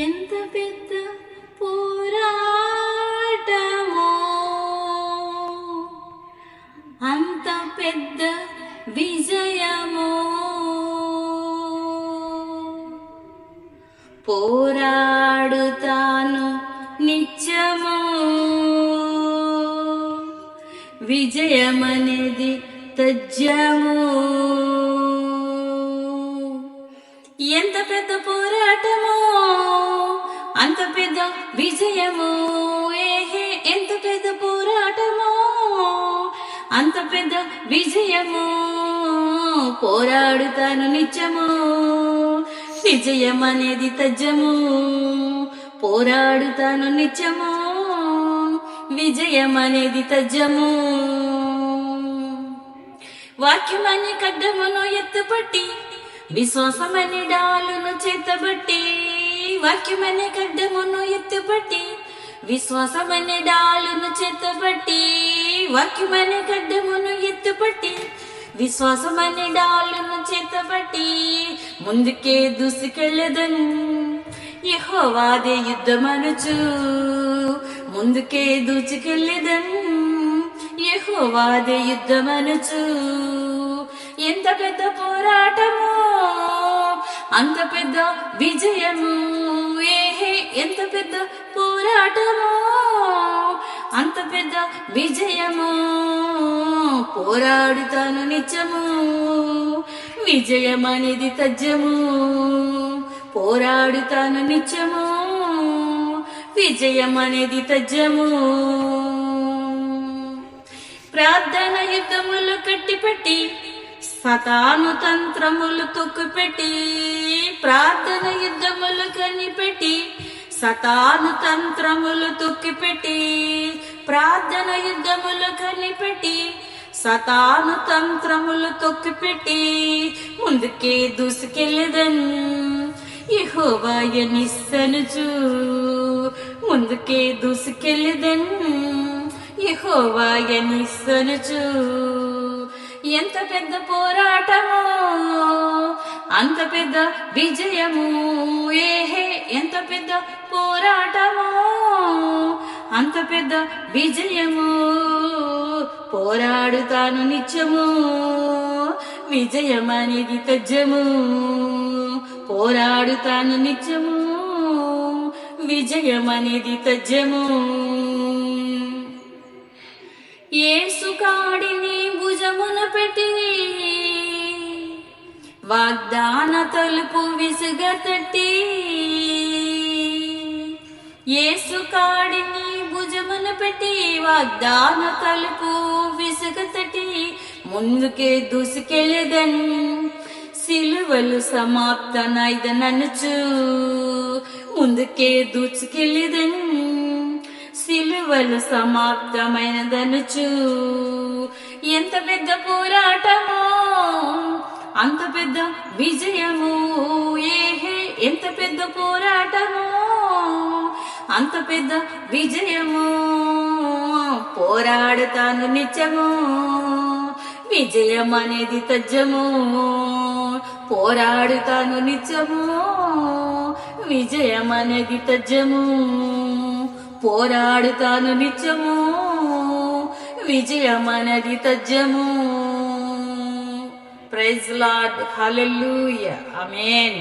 ఎంత పెద్ద పోరాటమో అంత పెద్ద విజయమో పోరాడుతాను నిత్యము విజయమనేది తజ్జము ఎంత పెద్ద పో విజయము ఏహే ఎంత పెద్ద పోరాటమో. అంత పెద్ద విజయము పోరాడుతాను నిత్యము. విజయం అనేది తజ్జము పోరాడుతాను నిత్యము. విజయం అనేది తజ్జము. వాక్యమని కడ్డమును ఎత్తుపట్టి విశ్వాసమని డాలును చేతబట్టి వాక్యమనే కడ్డమును ఎత్తుపట్టి విశ్వాసమనే డాలును చెత్తపట్టి వాక్యమనే కడ్డమును ఎత్తుపట్టి విశ్వాసమని డాలును చేతపట్టి ముందుకే దూసుకెళ్ళదను. యహోవాదే యుద్ధమనుచు ముందుకే దూచుకెళ్ళదను యహోవాదే యుద్ధమనుచు ఎంత పెద్ద పోరాటము అంత పెద్ద విజయము. ఎంత పెద్ద పోరాటమో అంత పెద్ద విజయము పోరాడుతాను నిత్యము విజయం అనేది తజ్జము పోరాడుతాను నిత్యము విజయం అనేది తజ్జము ప్రార్థన యుద్ధములు కట్టిపెట్టి సతాను తంత్రములు తొక్కుపెట్టి ప్రార్థన యుద్ధములు కనిపెట్టి సతాను తంత్రములు తొక్కిపెట్టి ప్రార్థన యుద్ధములు కనిపెట్టి సతాను తంత్రములు తొక్కిపెట్టి ముందుకే దూసుకెళ్ళదన్. యహోవాయ నిస్సనుచు ముందుకే దూసుకెళ్ళదన్. యహోవాయ నిస్సనుచు ఎంత పెద్ద పోరాటము అంత పెద్ద విజయము ఏహే ఎంత పెద్ద పోరాటము అంత పెద్ద విజయము. పోరాడుతాను నిత్యము విజయం అనేది తజ్జము. పోరాడుతాను నిత్యము విజయం అనేది తజ్జము. సుకాడిని భుజమున పెట్టి వాగ్దాన తలుపు విసుగ తట్టి ఏసుకాడిని భుజమున పెట్టి వాగ్దాన తలుపు విసుగ తట్టి ముందుకే దూసుకెళ్ళదన్ సిలువలు సమాప్తనైదననుచు ముందుకే దూచుకెళ్ళదన్ సిలువలు సమాప్తమైనదనుచు ఎంత పెద్ద పోరాటమో అంత పెద్ద విజయము ఏహే ఎంత పెద్ద పోరాటము అంత పెద్ద విజయము. పోరాడుతాను నిత్యము విజయం అనేది తజ్జము. పోరాడుతాను నిత్యము విజయం అనేది తజ్జము. పోరాడుతాను నిత్యము. విజయమనది తజ్జము ప్రైజ్ లాడ్ హల్లెలూయా ఆమేన్